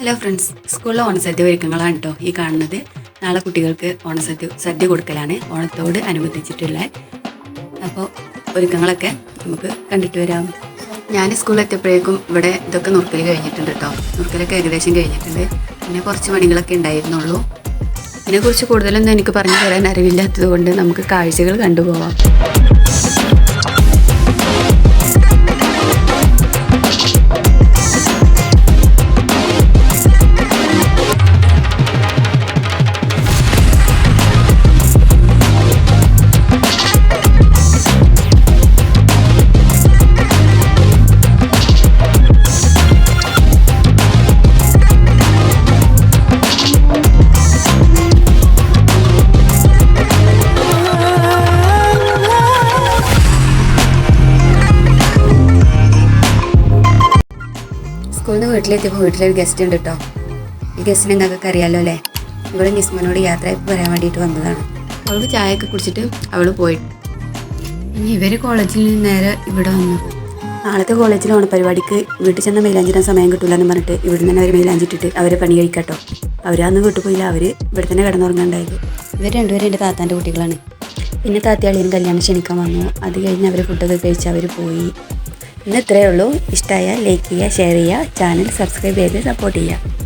Hello friends സ്കൂളിലെ ഓണസദ്യ ഒരുക്കങ്ങളാണ് കേട്ടോ ഈ കാണുന്നത്. നാളെ കുട്ടികൾക്ക് ഓണസദ്യ സദ്യ കൊടുക്കലാണ്. ഓണത്തോട് അനുബന്ധിച്ചിട്ടുള്ള അപ്പോൾ ഒരുക്കങ്ങളൊക്കെ നമുക്ക് കണ്ടിട്ട് വരാം. ഞാൻ സ്കൂളിൽ എത്തിയപ്പോഴേക്കും ഇവിടെ ഇതൊക്കെ നുറുക്കൽ കഴിഞ്ഞിട്ടുണ്ട് കേട്ടോ നുറുക്കലൊക്കെ ഏകദേശം കഴിഞ്ഞിട്ടുണ്ട്. പിന്നെ കുറച്ച് പണികളൊക്കെ ഉണ്ടായിരുന്നുള്ളൂ. ഇതിനെക്കുറിച്ച് കൂടുതലൊന്നും എനിക്ക് പറഞ്ഞു തരാൻ അറിവില്ലാത്തത് കൊണ്ട് നമുക്ക് കാഴ്ചകൾ കണ്ടുപോവാം. സ്കൂളിൽ നിന്ന് വീട്ടിലെത്തിയപ്പോൾ വീട്ടിലൊരു ഗസ്റ്റ് ഉണ്ട് കേട്ടോ ഈ ഗസ്റ്റിനെ നിങ്ങൾക്കൊക്കെ അറിയാലോ അല്ലേ? ഇവിടെ നിസ്മനോട് യാത്രയപ്പ് പറയാൻ വേണ്ടിയിട്ട് വന്നതാണ്. അവൾക്ക് ചായയൊക്കെ കുടിച്ചിട്ട് അവൾ പോയി. ഇനി ഇവർ കോളേജിൽ നിന്ന് നേരെ ഇവിടെ വന്നു. നാളത്തെ കോളേജിൽ ഓണപരിപാടിക്ക് വീട്ടിൽ ചെന്ന മൈലാഞ്ചിടാൻ സമയം കിട്ടില്ല എന്ന് പറഞ്ഞിട്ട് ഇവിടെ തന്നെ അവർ മൈലാഞ്ചിട്ടിട്ട് അവരെ പണി കഴിക്കാട്ടോ അവരന്ന് വീട്ടിൽ പോയില്ല അവർ ഇവിടെ തന്നെ കിടന്നുറങ്ങാണ്ടായത്. ഇവർ രണ്ടുപേരും എന്റെ താത്താന്റെ കുട്ടികളാണ്. പിന്നെ താത്തിയാളിയും കല്യാണം ക്ഷണിക്കാൻ വന്നു. അത് കഴിഞ്ഞ് അവർ ഫുഡൊക്കെ കഴിച്ച് അവർ പോയി. ഇന്ന് ഇത്രയേ ഉള്ളൂ. ഇഷ്ടമായ ലൈക്ക് ചെയ്യുക ഷെയർ ചെയ്യുക ചാനൽ സബ്സ്ക്രൈബ് ചെയ്ത് സപ്പോർട്ട് ചെയ്യുക.